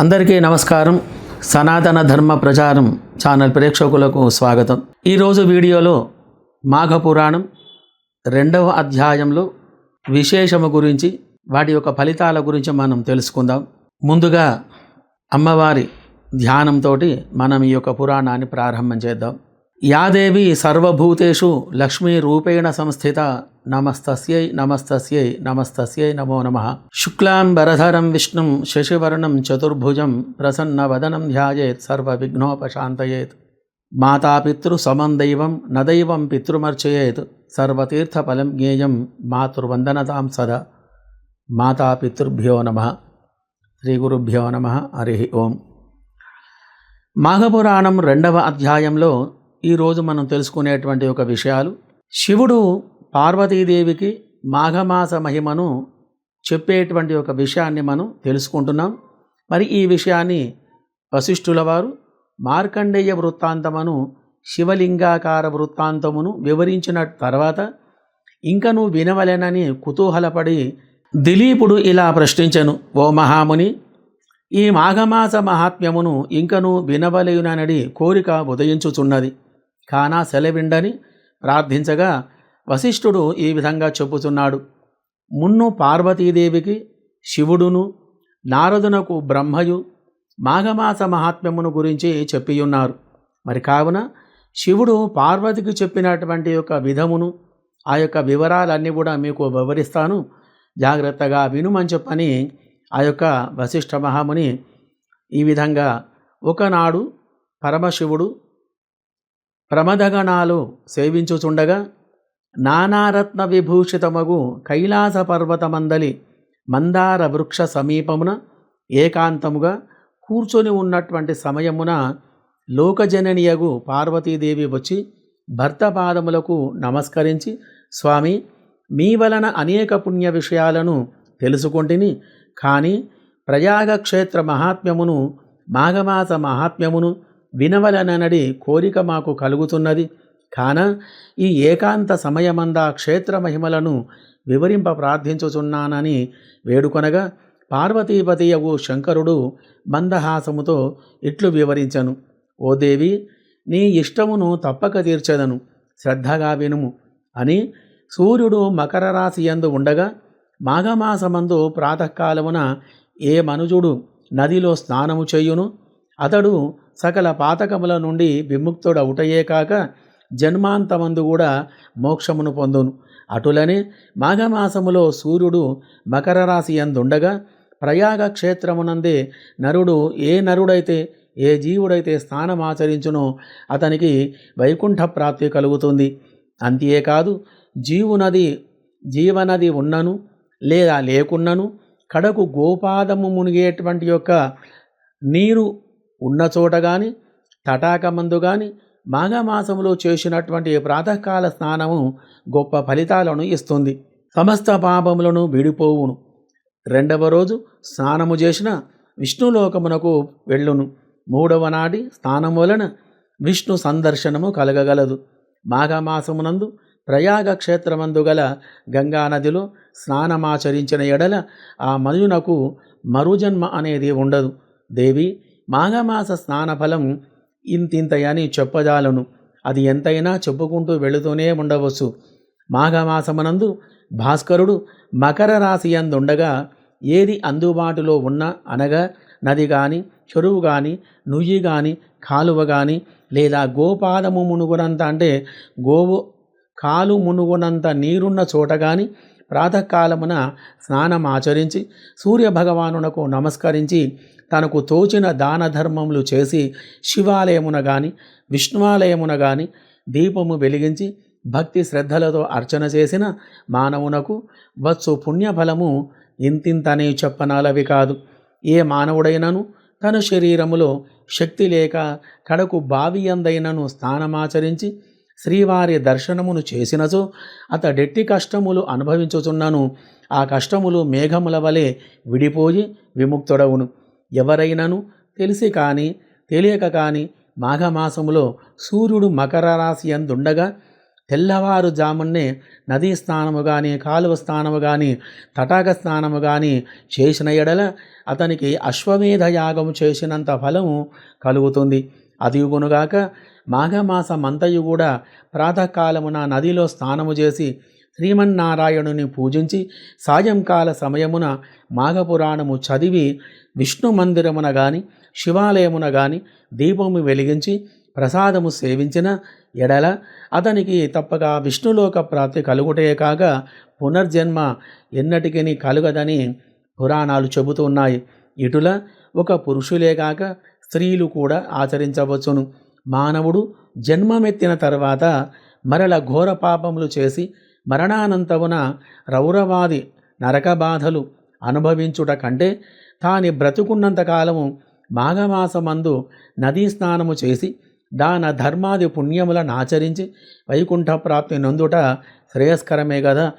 అందరికీ నమస్కారం. సనాతన ధర్మ ప్రచారం ఛానల్ ప్రేక్షకులకు స్వాగతం. ఈరోజు వీడియోలో మాఘ పురాణం రెండవ అధ్యాయంలో విశేషము గురించి వాటి యొక్క ఫలితాల గురించి మనం తెలుసుకుందాం. ముందుగా అమ్మవారి ధ్యానంతో మనం ఈ యొక్క పురాణాన్ని ప్రారంభం చేద్దాం. యాదేవి సర్వభూతేషు లక్ష్మీ రూపేణ సంస్థిత నమస్తస్యై నమస్తస్యై నమస్తస్యై నమో నమ. శుక్లాంబరధరం విష్ణుం శశివర్ణం చతుర్భుజం ప్రసన్నవదనం ధ్యాయేత్ సర్వవిఘ్నోపశాంతయేత్. మాతాపితృ సమం దైవం నదైవం పితృమర్చయేత్ సర్వతీర్థఫలం జ్ఞేయం మాతృవందనతాం సదా. మాతాపితృభ్యో నమ. శ్రీ గురుభ్యో నమ. హరి ఓం. మాఘపురాణం రెండవ అధ్యాయంలో ఈరోజు మనం తెలుసుకునేటువంటి ఒక విషయాలు. శివుడు పార్వతీదేవికి మాఘమాస మహిమను చెప్పేటువంటి ఒక విషయాన్ని మనం తెలుసుకుంటున్నాం. మరి ఈ విషయాన్ని వశిష్ఠుల వారు మార్కండేయ వృత్తాంతమును శివలింగాకార వృత్తాంతమును వివరించిన తర్వాత ఇంకను వినవలెనని కుతూహలపడి దిలీపుడు ఇలా ప్రశ్నించెను ఓ మహాముని ఈ మాఘమాస మహాత్మ్యమును ఇంకను వినవలయుననడి కోరిక ఉదయించుచున్నది. కానా సెలవిండని ప్రార్థించగా వశిష్ఠుడు ఈ విధంగా చెప్పుచున్నాడు మున్ను పార్వతీదేవికి శివుడును నారదునకు బ్రహ్మయు మాఘమాస మహాత్మ్యమును గురించి చెప్పియున్నారు. మరి కావున శివుడు పార్వతికి చెప్పినటువంటి యొక్క విధమును ఆ యొక్క వివరాలన్నీ కూడా మీకు వివరిస్తాను. జాగ్రత్తగా వినుమని చెప్పని ఆ యొక్క వశిష్ఠ మహాముని ఈ విధంగా ఒకనాడు పరమశివుడు ప్రమదగణాలు సేవించుచుండగా నానారత్న విభూషితమగు కైలాస పర్వతమందలి మందార వృక్ష సమీపమున ఏకాంతముగా కూర్చొని ఉన్నటువంటి సమయమున లోకజననియగు పార్వతీదేవి వచ్చి భర్త పాదములకు నమస్కరించి స్వామి మీ వలన అనేక పుణ్య విషయాలను తెలుసుకుంటుని కానీ ప్రయాగ క్షేత్ర మహాత్మ్యమును మాఘమాస మహాత్మ్యమును వినవలననడి కోరిక మాకు కలుగుతున్నది. కాన ఈ ఏకాంత సమయమందా క్షేత్ర మహిమలను వివరింప ప్రార్థించుచున్నానని వేడుకొనగా పార్వతీపతి పార్వతీపతియగు శంకరుడు మందహాసముతో ఇట్లు వివరించను. ఓ దేవి నీ ఇష్టమును తప్పక తీర్చెదను శ్రద్ధగా వినుము అని సూర్యుడు మకర రాశి యందు ఉండగా మాఘమాసమందు ప్రాతకాలమున ఏ మనుజుడు నదిలో స్నానము చేయును అతడు సకల పాతకముల నుండి విముక్తుడవుటయే కాక జన్మాంతమందు కూడా మోక్షమును పొందును. అటులనే మాఘమాసములో సూర్యుడు మకర రాశి అందుండగా ప్రయాగ క్షేత్రమునందే నరుడు ఏ నరుడైతే ఏ జీవుడైతే స్నానమాచరించునో అతనికి వైకుంఠ ప్రాప్తి కలుగుతుంది. అంతేకాదు జీవునది జీవనది ఉన్నను లేదా లేకున్నను కడకు గోపాదము మునిగేటువంటి యొక్క నీరు ఉన్న చోట కానీ తటాకమందు కానీ మాఘమాసములో చేసినటువంటి ప్రాతకాల స్నానము గొప్ప ఫలితాలను ఇస్తుంది. సమస్త పాపములను విడిపోవును. రెండవ రోజు స్నానము చేసిన విష్ణులోకమునకు వెళ్ళును. మూడవ నాటి స్నానం వలన విష్ణు సందర్శనము కలగగలదు. మాఘమాసమునందు ప్రయాగ క్షేత్రమందు గల గంగానదిలో స్నానమాచరించిన ఎడల ఆ మనుజునకు మరుజన్మ అనేది ఉండదు. దేవి మాఘమాస స్నాన ఫలం ఇంతింతయని చెప్పజాలను. అది ఎంతైనా చెప్పుకుంటూ వెళుతూనే ఉండవచ్చు. మాఘమాసమునందు భాస్కరుడు మకర రాశి అందుండగా ఏది అందుబాటులో ఉన్న అనగా నది కానీ చెరువు కానీ నుయ్యి కానీ కాలువ కానీ లేదా గోపాదము మునుగునంత అంటే గోవు కాలు మునుగునంత నీరున్న చోట కానీ ప్రాతకాలమున స్నానం ఆచరించి సూర్యభగవానునకు నమస్కరించి తనకు తోచిన దాన ధర్మములు చేసి శివాలయమున గాని విష్ణువాలయమున కానీ దీపము వెలిగించి భక్తి శ్రద్ధలతో అర్చన చేసిన మానవునకు వచ్చు పుణ్యఫలము ఇంతింతనే చెప్పనాలవి కాదు. ఏ మానవుడైనను తన శరీరములో శక్తి లేక కడకు బావి అందైనను స్నానమాచరించి శ్రీవారి దర్శనమును చేసినచో అతడెట్టి కష్టములు అనుభవించుచున్నను. ఆ కష్టములు మేఘముల వలె విడిపోయి విముక్తుడవును ఎవరైనను తెలిసి కానీ తెలియక కానీ మాఘమాసములో సూర్యుడు మకర రాశి అందుండగా తెల్లవారుజామున్నే నదీ స్నానము కానీ కాలువ స్నానము కానీ తటాక స్నానము కానీ చేసిన ఎడల అతనికి అశ్వమేధ యాగము చేసినంత ఫలము కలుగుతుంది. అదిగునుగాక మాఘమాసమంతయు కూడా ప్రాతకాలమున నదిలో స్నానము చేసి శ్రీమన్నారాయణుని పూజించి సాయంకాల సమయమున మాఘపురాణము చదివి విష్ణు మందిరమున గాని శివాలయమున గాని దీపము వెలిగించి ప్రసాదము సేవించిన ఎడల అతనికి తప్పక విష్ణులోక ప్రాప్తి కలుగుటే కాక పునర్జన్మ ఎన్నటికీ కలుగదని పురాణాలు చెబుతున్నాయి ఇటుల ఒక పురుషులే కాక స్త్రీలు కూడా ఆచరించవచ్చును. మానవుడు జన్మమెత్తిన తర్వాత మరల ఘోర పాపములు చేసి మరణానంతమున రౌరవాది నరకబాధలు అనుభవించుట కంటే తాని బ్రతుకున్నంత కాలము మాఘమాసమందు నదీ స్నానము చేసి దాన ధర్మాది పుణ్యములను ఆచరించి వైకుంఠ ప్రాప్తి నొందుట శ్రేయస్కరమే కదా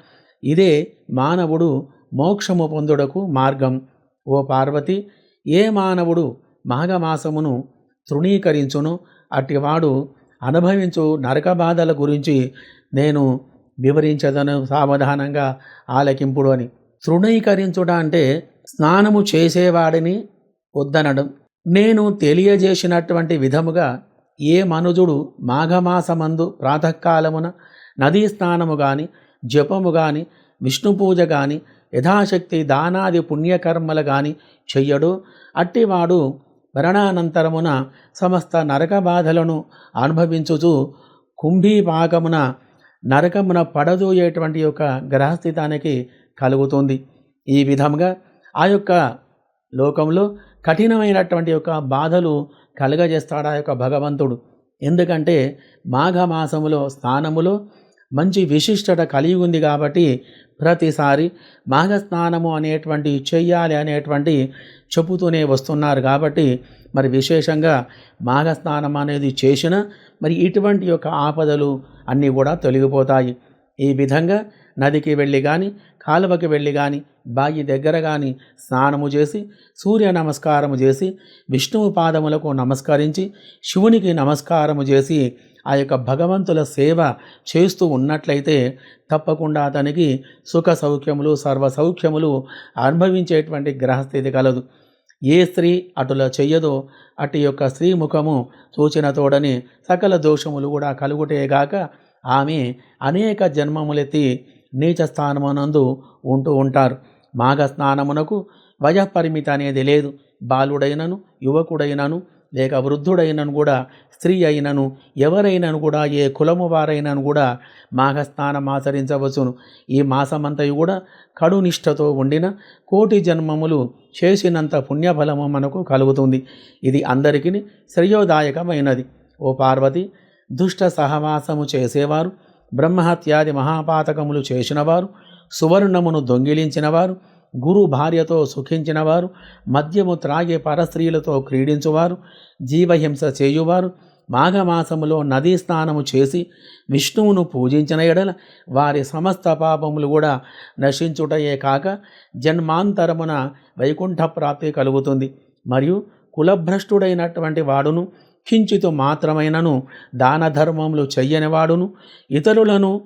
ఇదే మానవుడు మోక్షము పొందుటకు మార్గం. ఓ పార్వతి ఏ మానవుడు మాఘమాసమును తృణీకరించును? అట్టివాడు అనుభవించు నరక బాధల గురించి నేను వివరించదను సావధానంగా ఆలకింపుడు అని. తృణీకరించుట అంటే స్నానము చేసేవాడిని వద్దనడం. నేను తెలియజేసినటువంటి విధముగా ఏ మనుజుడు మాఘమాసమందు ప్రాతకాలమున నదీ స్నానము గాని జపము గాని విష్ణు పూజ గాని యథాశక్తి దానాది పుణ్యకర్మలు గాని చెయ్యడు. అట్టివాడు మరణానంతరమున సమస్త నరక బాధలను అనుభవించుచు కుంభీపాకమున నరకమున పడదోయేటువంటి యొక్క గ్రహస్థితానికి కలుగుతుంది. ఈ విధముగా ఆ యొక్క లోకంలో కఠినమైనటువంటి యొక్క బాధలు కలుగజేస్తాడు ఆ యొక్క భగవంతుడు. ఎందుకంటే మాఘమాసములో స్నానములో మంచి విశిష్టత కలిగి ఉంది కాబట్టి ప్రతిసారి మాఘస్నానము అనేటువంటి చెయ్యాలి అనేటువంటి చెబుతూనే వస్తున్నారు కాబట్టి మరి విశేషంగా మాఘస్నానం అనేది చేసిన మరి ఇటువంటి యొక్క ఆపదలు అన్నీ కూడా తొలగిపోతాయి. ఈ విధంగా నదికి వెళ్ళి కానీ కాలువకి వెళ్ళి కానీ బాయి దగ్గర కానీ స్నానము చేసి సూర్య నమస్కారము చేసి విష్ణువు పాదములకు నమస్కరించి శివునికి నమస్కారము చేసి ఆ యొక్క భగవంతుల సేవ చేస్తూ ఉన్నట్లయితే తప్పకుండా అతనికి సుఖ సౌఖ్యములు సర్వ సౌఖ్యములు అనుభవించేటువంటి గ్రహస్థితి కలదు. ఏ స్త్రీ అటుల చెయ్యదో అటు యొక్క స్త్రీ ముఖము సూచన తోడని సకల దోషములు కూడా కలుగుటేగాక ఆమె అనేక జన్మములెత్తి నీచ స్థానమునందు ఉంటూ ఉంటారు. మాఘ స్నానమునకు వయపరిమితి అనేది లేదు. బాలుడైనను యువకుడైనను లేక వృద్ధుడైనను కూడా స్త్రీ అయినను ఎవరైనను కూడా ఏ కులము వారైనను కూడా మాఘస్థానం ఆచరించవచ్చును. ఈ మాసమంతయు కూడా కడునిష్టతో ఉండిన కోటి జన్మములు చేసినంత పుణ్యఫలము మనకు కలుగుతుంది. ఇది అందరికీ శ్రేయోదాయకమైనది. ఓ పార్వతి దుష్ట సహవాసము చేసేవారు బ్రహ్మహత్యాది మహాపాతకములు చేసినవారు సువర్ణమును దొంగిలించినవారు గురు భార్యతో సుఖించినవారు మద్యము త్రాగే పరస్త్రీలతో క్రీడించువారు జీవహింస చేయువారు మాఘమాసములో నదీ స్నానము చేసి విష్ణువును పూజించిన ఎడల వారి సమస్త పాపములు కూడా నశించుటయే కాక జన్మాంతరమున వైకుంఠ ప్రాప్తి కలుగుతుంది. మరియు కులభ్రష్టుడైనటువంటి వాడును కించితు మాత్రమైనను దాన ధర్మములు చెయ్యని వాడును ఇతరులను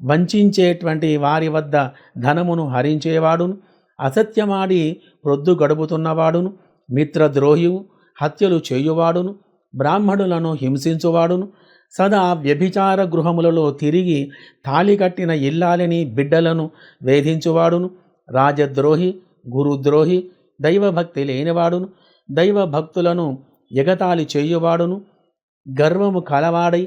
వంచేటువంటి వారి వద్ద ధనమును హరించేవాడును అసత్యమాడి ప్రొద్దు గడుపుతున్నవాడును మిత్రద్రోహివు హత్యలు చేయువాడును బ్రాహ్మణులను హింసించువాడును సదా వ్యభిచార గృహములలో తిరిగి తాళి కట్టిన ఇల్లాలని బిడ్డలను వేధించువాడును రాజద్రోహి గురుద్రోహి దైవభక్తి లేనివాడును దైవ భక్తులను ఎగతాళి చేయువాడును గర్వము కలవాడై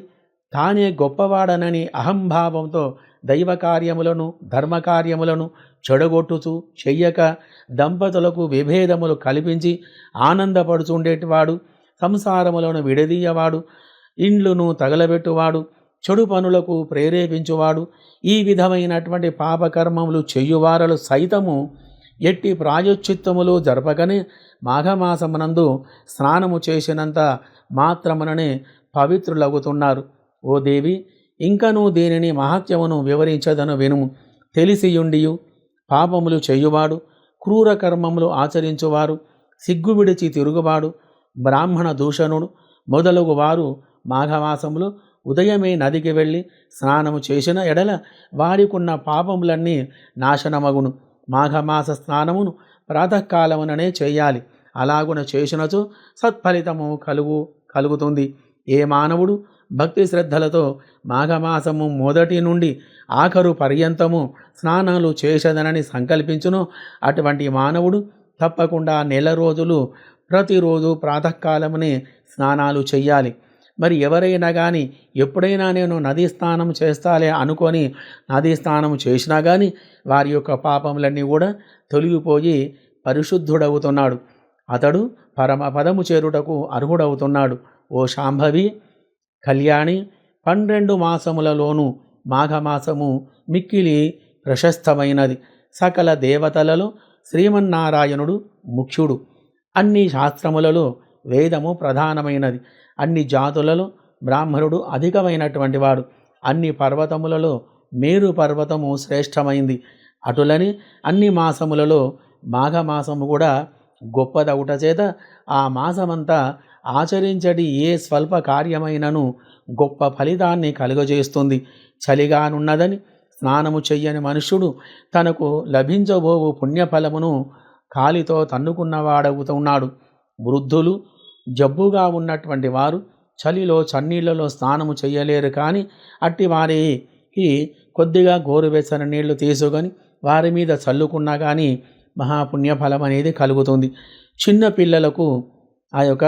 తానే గొప్పవాడనని అహంభావంతో దైవ కార్యములను ధర్మకార్యములను చెడగొట్టుచు చెయ్యక దంపతులకు విభేదములు కల్పించి ఆనందపడుచుండేటివాడు సంసారములను విడదీయవాడు ఇండ్లును తగలబెట్టువాడు చెడు పనులకు ప్రేరేపించువాడు ఈ విధమైనటువంటి పాపకర్మములు చెయ్యువారలు సైతము ఎట్టి ప్రాయోచిత్తములు జరపకనే మాఘమాసమునందు స్నానము చేసినంత మాత్రముననే పవిత్రులగుతున్నారు. ఓ దేవి ఇంకనూ దీనిని మహత్యమును వివరించదను వినుము తెలిసియుండియు. పాపములు చేయువాడు క్రూర కర్మములు ఆచరించువారు సిగ్గు విడిచి తిరుగువాడు బ్రాహ్మణ దూషణుడు మొదలగు వారు మాఘమాసములు ఉదయమే నదికి వెళ్ళి స్నానము చేసిన ఎడల వారికున్న పాపములన్నీ నాశనమగును. మాఘమాస స్నానమును ప్రాతకాలముననే చేయాలి. అలాగున చేసినచో సత్ఫలితము కలుగు కలుగుతుంది. ఏ మానవుడు భక్తి శ్రద్ధలతో మాఘమాసము మొదటి నుండి ఆఖరు పర్యంతము స్నానాలు చేసేదనని సంకల్పించును. అటువంటి మానవుడు తప్పకుండా నెల రోజులు ప్రతిరోజు ప్రాతకాలమునే స్నానాలు చెయ్యాలి. మరి ఎవరైనా కానీ ఎప్పుడైనా నేను నదీ స్నానం చేస్తాలే అనుకొని నదీ స్నానం చేసినా కానీ వారి యొక్క పాపములన్నీ కూడా తొలగిపోయి పరిశుద్ధుడవుతున్నాడు. అతడు పరమ పదము చేరుటకు అర్హుడవుతున్నాడు. ఓ శాంభవి కళ్యాణి పన్నెండు మాసములలోనూ మాఘమాసము మిక్కిలి ప్రశస్తమైనది. సకల దేవతలలో శ్రీమన్నారాయణుడు ముఖ్యుడు. అన్ని శాస్త్రములలో వేదము ప్రధానమైనది. అన్ని జాతులలో బ్రాహ్మణుడు అధికమైనటువంటి వాడు అన్ని పర్వతములలో మేరు పర్వతము శ్రేష్టమైంది. అటులని అన్ని మాసములలో మాఘమాసము కూడా గొప్పదవుట చేత ఆ మాసమంతా ఆచరించడి ఏ స్వల్ప కార్యమైనను గొప్ప ఫలితాన్ని కలుగజేస్తుంది. చలిగానున్నదని స్నానము చెయ్యని మనుష్యుడు తనకు లభించబోవు పుణ్యఫలమును కాలితో తన్నుకున్నవాడవుతున్నాడు వృద్ధులు జబ్బుగా ఉన్నటువంటి వారు చలిలో చన్నీళ్ళలో స్నానము చేయలేరు కానీ అట్టి వారికి కొద్దిగా గోరువెచ్చని నీళ్ళు తీసుకొని వారి మీద చల్లుకున్నా కానీ మహాపుణ్యఫలం అనేది కలుగుతుంది. చిన్న పిల్లలకు ఆ యొక్క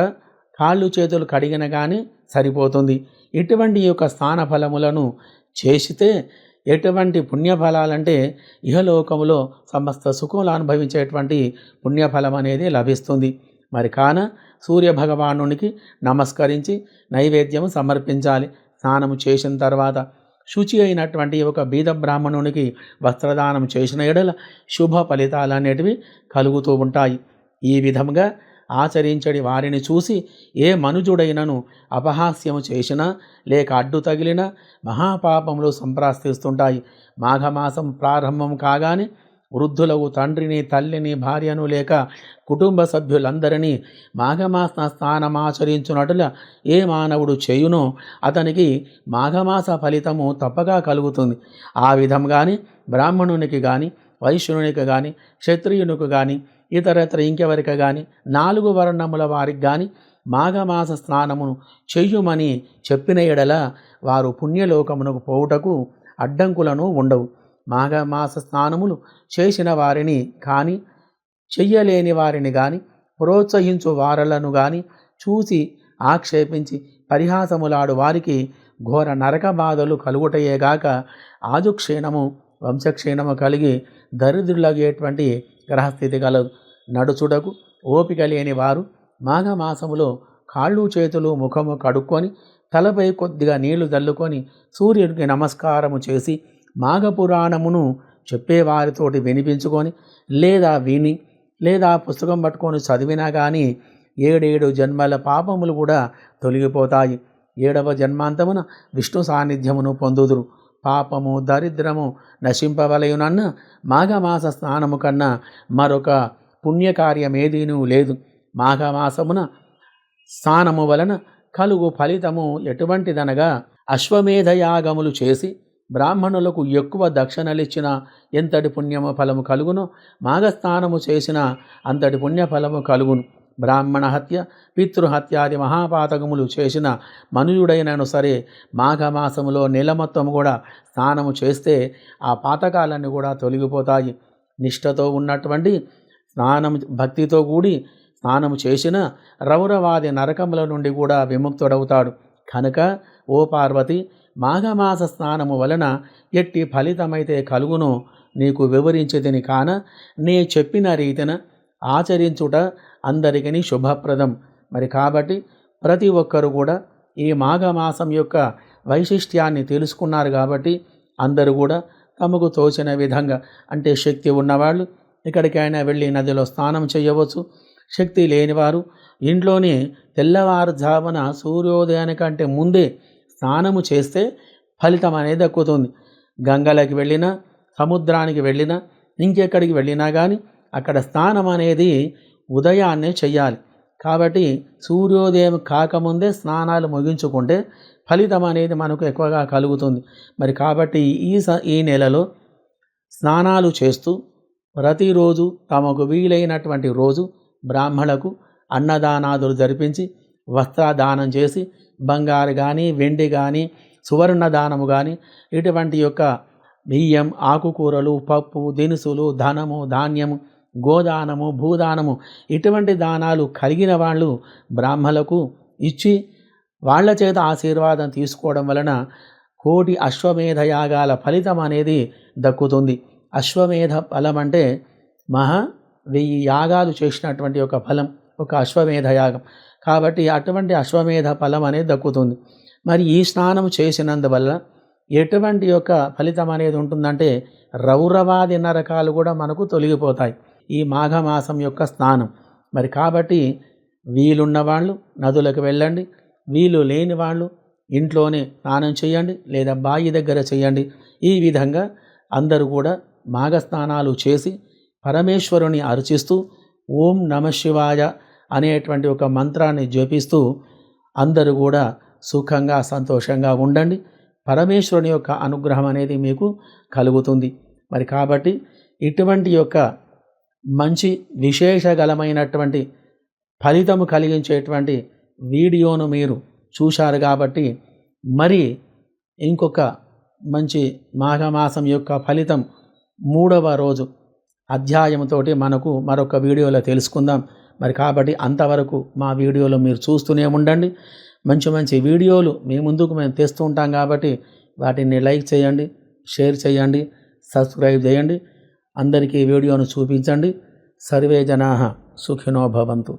కాళ్ళు చేతులు కడిగిన కానీ సరిపోతుంది. ఇటువంటి యొక్క స్థాన ఫలములను చేస్తే ఎటువంటి పుణ్యఫలాలంటే ఇహలోకములో సమస్త సుఖములు అనుభవించేటువంటి పుణ్యఫలం అనేది లభిస్తుంది. మరి కాన సూర్య భగవానునికి నమస్కరించి నైవేద్యం సమర్పించాలి. స్నానము చేసిన తర్వాత శుచి అయినటువంటి ఒక బీద బ్రాహ్మణునికి వస్త్రదానం చేసిన ఎడల శుభ ఫలితాలు అనేటివి కలుగుతూ ఉంటాయి. ఈ విధంగా ఆచరించడి వారిని చూసి ఏ మనుజుడైనను అపహాస్యము చేసినా లేక అడ్డు తగిలిన మహాపాపములు సంప్రాస్తిస్తుంటాయి మాఘమాసం ప్రారంభం కాగానే వృద్ధులకు తండ్రిని తల్లిని భార్యను లేక కుటుంబ సభ్యులందరినీ మాఘమాస స్నానమాచరించున్నట్ల ఏ మానవుడు చేయునో అతనికి మాఘమాస ఫలితము తప్పగా కలుగుతుంది. ఆ విధంగాని బ్రాహ్మణునికి కానీ వైశ్యునికి కానీ క్షత్రియునికి కానీ ఇతరత్ర ఇంకెవరికి కానీ నాలుగు వర్ణముల వారికి కానీ మాఘమాస స్నానమును చెయ్యుమని చెప్పిన ఎడల వారు పుణ్యలోకమునకు పోవుటకు అడ్డంకులను ఉండవు. మాఘమాస స్నానములు చేసిన వారిని కానీ చెయ్యలేని వారిని కానీ ప్రోత్సహించు వారలను కానీ చూసి ఆక్షేపించి పరిహాసములాడు వారికి ఘోర నరక బాధలు కలుగుటయేగాక ఆజుక్షీణము వంశక్షీణము కలిగి దరిద్రులగేటువంటి గ్రహస్థితి గల నడుచుటకు ఓపిక లేని వారు మాఘమాసములో కాళ్ళు చేతులు ముఖము కడుక్కొని తలపై కొద్దిగా నీళ్ళు చల్లుకొని సూర్యుడికి నమస్కారము చేసి మాఘపురాణమును చెప్పేవారితోటి వినిపించుకొని లేదా విని లేదా పుస్తకం పట్టుకొని చదివినా కానీ ఏడేడు జన్మల పాపములు కూడా తొలగిపోతాయి. ఏడవ జన్మాంతమున విష్ణు సాన్నిధ్యమును పొందుదురు. పాపము దరిద్రము నశింపవలయునన్న మాఘమాస స్నానము కన్నా మరొక పుణ్యకార్యమేదీనూ లేదు. మాఘమాసమున స్నానము వలన కలుగు ఫలితము ఎటువంటిదనగా అశ్వమేధయాగములు చేసి బ్రాహ్మణులకు ఎక్కువ దక్షిణలిచ్చిన ఎంతటి పుణ్యము ఫలము కలుగునో? మాఘస్థానము చేసిన అంతటి పుణ్యఫలము కలుగును. బ్రాహ్మణ హత్య పితృహత్యాది మహాపాతకములు చేసిన మనుయుడైనను సరే మాఘమాసములో నెల మొత్తం కూడా స్నానము చేస్తే ఆ పాతకాలన్నీ కూడా తొలగిపోతాయి. నిష్ఠతో ఉన్నటువంటి స్నానం భక్తితో కూడి స్నానము చేసిన రౌరవాది నరకముల నుండి కూడా విముక్తుడవుతాడు. కనుక ఓ పార్వతి మాఘమాస స్నానము వలన ఎట్టి ఫలితమైతే కలుగునో నీకు వివరించేదిని కాన నే చెప్పిన రీతిన ఆచరించుట అందరికీ శుభప్రదం. మరి కాబట్టి ప్రతి ఒక్కరు కూడా ఈ మాఘమాసం యొక్క వైశిష్ట్యాన్ని తెలుసుకున్నారు కాబట్టి అందరూ కూడా తమకు తోచిన విధంగా అంటే శక్తి ఉన్నవాళ్ళు ఎక్కడికైనా వెళ్ళి నదిలో స్నానం చేయవచ్చు. శక్తి లేనివారు ఇంట్లోనే తెల్లవారుజామున సూర్యోదయానికంటే ముందే స్నానము చేస్తే ఫలితం అనేది దక్కుతుంది. గంగలకి వెళ్ళినా సముద్రానికి వెళ్ళినా ఇంకెక్కడికి వెళ్ళినా కానీ అక్కడ స్నానం అనేది ఉదయాన్నే చెయ్యాలి. కాబట్టి సూర్యోదయం కాకముందే స్నానాలు ముగించుకుంటే ఫలితం అనేది మనకు ఎక్కువగా కలుగుతుంది. మరి కాబట్టి ఈ స ఈ నెలలో స్నానాలు చేస్తూ ప్రతిరోజు తమకు వీలైనటువంటి రోజు బ్రాహ్మణులకు అన్నదానాదులు జరిపించి వస్త్రదానం చేసి బంగారు కానీ వెండి కానీ సువర్ణ దానము కానీ ఇటువంటి యొక్క బియ్యం ఆకుకూరలు పప్పు దినుసులు ధనము ధాన్యము గోదానము భూదానము ఇటువంటి దానాలు కలిగిన వాళ్ళు బ్రాహ్మలకు ఇచ్చి వాళ్ళ చేత ఆశీర్వాదం తీసుకోవడం వలన కోటి అశ్వమేధ యాగాల ఫలితం అనేది దక్కుతుంది. అశ్వమేధ ఫలం అంటే మహా వెయ్యి యాగాలు చేసినటువంటి ఒక ఫలం ఒక అశ్వమేధ యాగం. కాబట్టి అటువంటి అశ్వమేధ ఫలం అనేది దక్కుతుంది. మరి ఈ స్నానం చేసినందువల్ల ఎటువంటి యొక్క ఫలితం అనేది ఉంటుందంటే రౌరవాది నరకాలు కూడా మనకు తొలగిపోతాయి. ఈ మాఘమాసం యొక్క స్నానం. మరి కాబట్టి వీలున్న వాళ్ళు నదులకు వెళ్ళండి. వీలు లేని వాళ్ళు ఇంట్లోనే స్నానం చేయండి లేదా బావి దగ్గర చేయండి. ఈ విధంగా అందరూ కూడా మాఘ స్నానాలు చేసి పరమేశ్వరుని అర్చిస్తూ ఓం నమ శివాయ అనేటువంటి ఒక మంత్రాన్ని జపిస్తూ అందరూ కూడా సుఖంగా సంతోషంగా ఉండండి. పరమేశ్వరుని యొక్క అనుగ్రహం అనేది మీకు కలుగుతుంది. మరి కాబట్టి ఇటువంటి యొక్క మంచి విశేషగలమైనటువంటి ఫలితము కలిగించేటువంటి వీడియోను మీరు చూశారు కాబట్టి మరి ఇంకొక మంచి మాఘమాసం యొక్క ఫలితం మూడవ రోజు అధ్యాయంతో మనకు మరొక వీడియోలో తెలుసుకుందాం. మరి కాబట్టి అంతవరకు మా వీడియోలో మీరు చూస్తూనే ఉండండి. మంచి మంచి వీడియోలు మీ ముందుకు మేము తెస్తూ ఉంటాం కాబట్టి వాటిని లైక్ చేయండి షేర్ చేయండి సబ్స్క్రైబ్ చేయండి. అందరికీ వీడియోను చూపించండి. సర్వే జనా సుఖినో భవంతు.